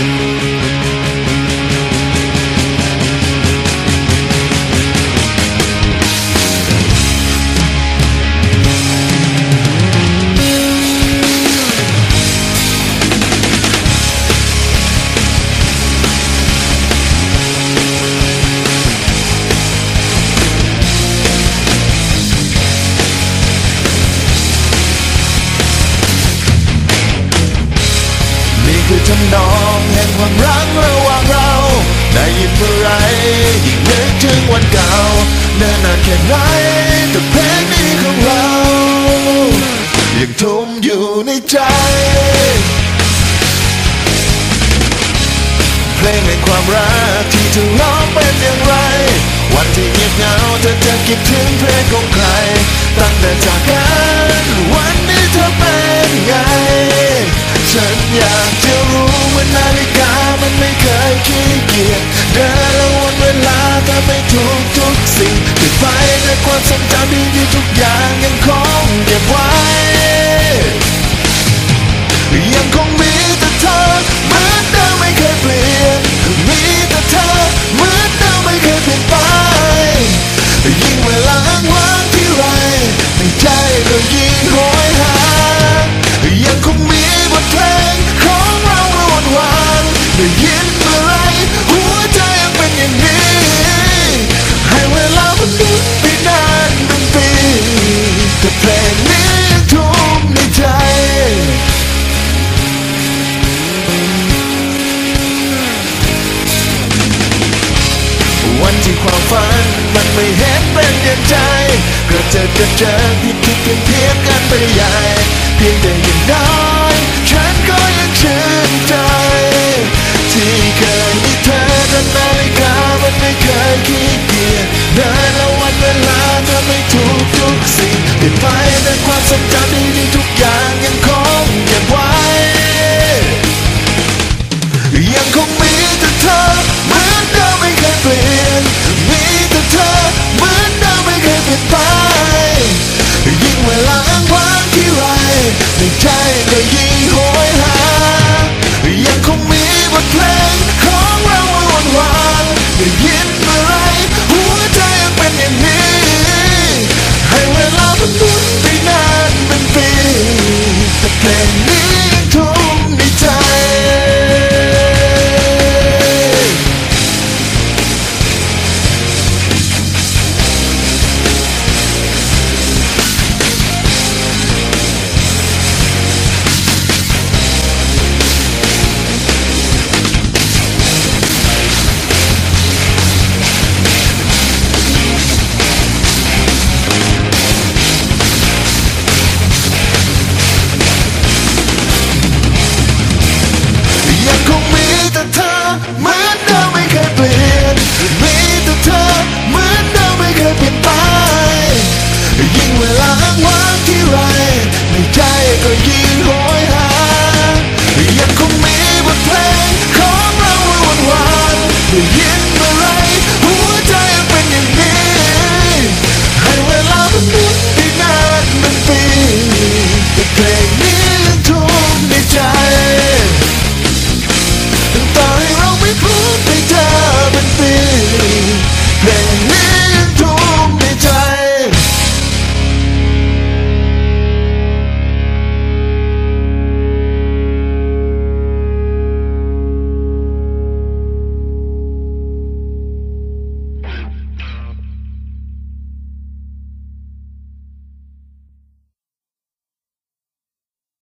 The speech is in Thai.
นี่ คือทำนองแห่งความรักระหว่างเราได้ยินเมื่อไรยิ่งนึกถึงวันเก่าเนิ่นนานแค่ไหนแต่เพลงนี้ของเรายังทุ่มอยู่ในใจ เพลงในความรักที่เธอร้องเป็นอย่างไร ทุกทุกๆสิ่งเก็บไว้ในความทรงจำดีๆทุกอย่างยังคงเก็บไว้ ยังคงมีแต่เธอเหมือนเดิมไม่เคยเปลี่ยน มีแต่เธอเหมือนเดิมไม่เคยเปลี่ยนไป ยิ่งเวลาอ้างว้างที่ไรในใจก็ยิ่งโหยหา ยังคงมีบทเพลงของเราระหว่างวันได้ยิน ที่ความฝันมันไม่เห็นเป็นอย่างใจก็เจอก็เจอผิดผิดเพียงเพียงกันไปใหญ่เพียงแต่อย่างน้อยฉันก็ยังชื่นใจ ที่เคยมีเธอแต่นาฬิกามันไม่เคยขี้เกียจเดินและวันเวลาทำให้ทุกทุกสิ่งเปลี่ยนไปแต่ความทรงจำดีๆทุ ดิมไม่เคยเปลี่ยนไป ยิ่งเวลาอ้างว้างที่ไรในใจก็ยิ่งโหยหา ยังคงมีบทเพลง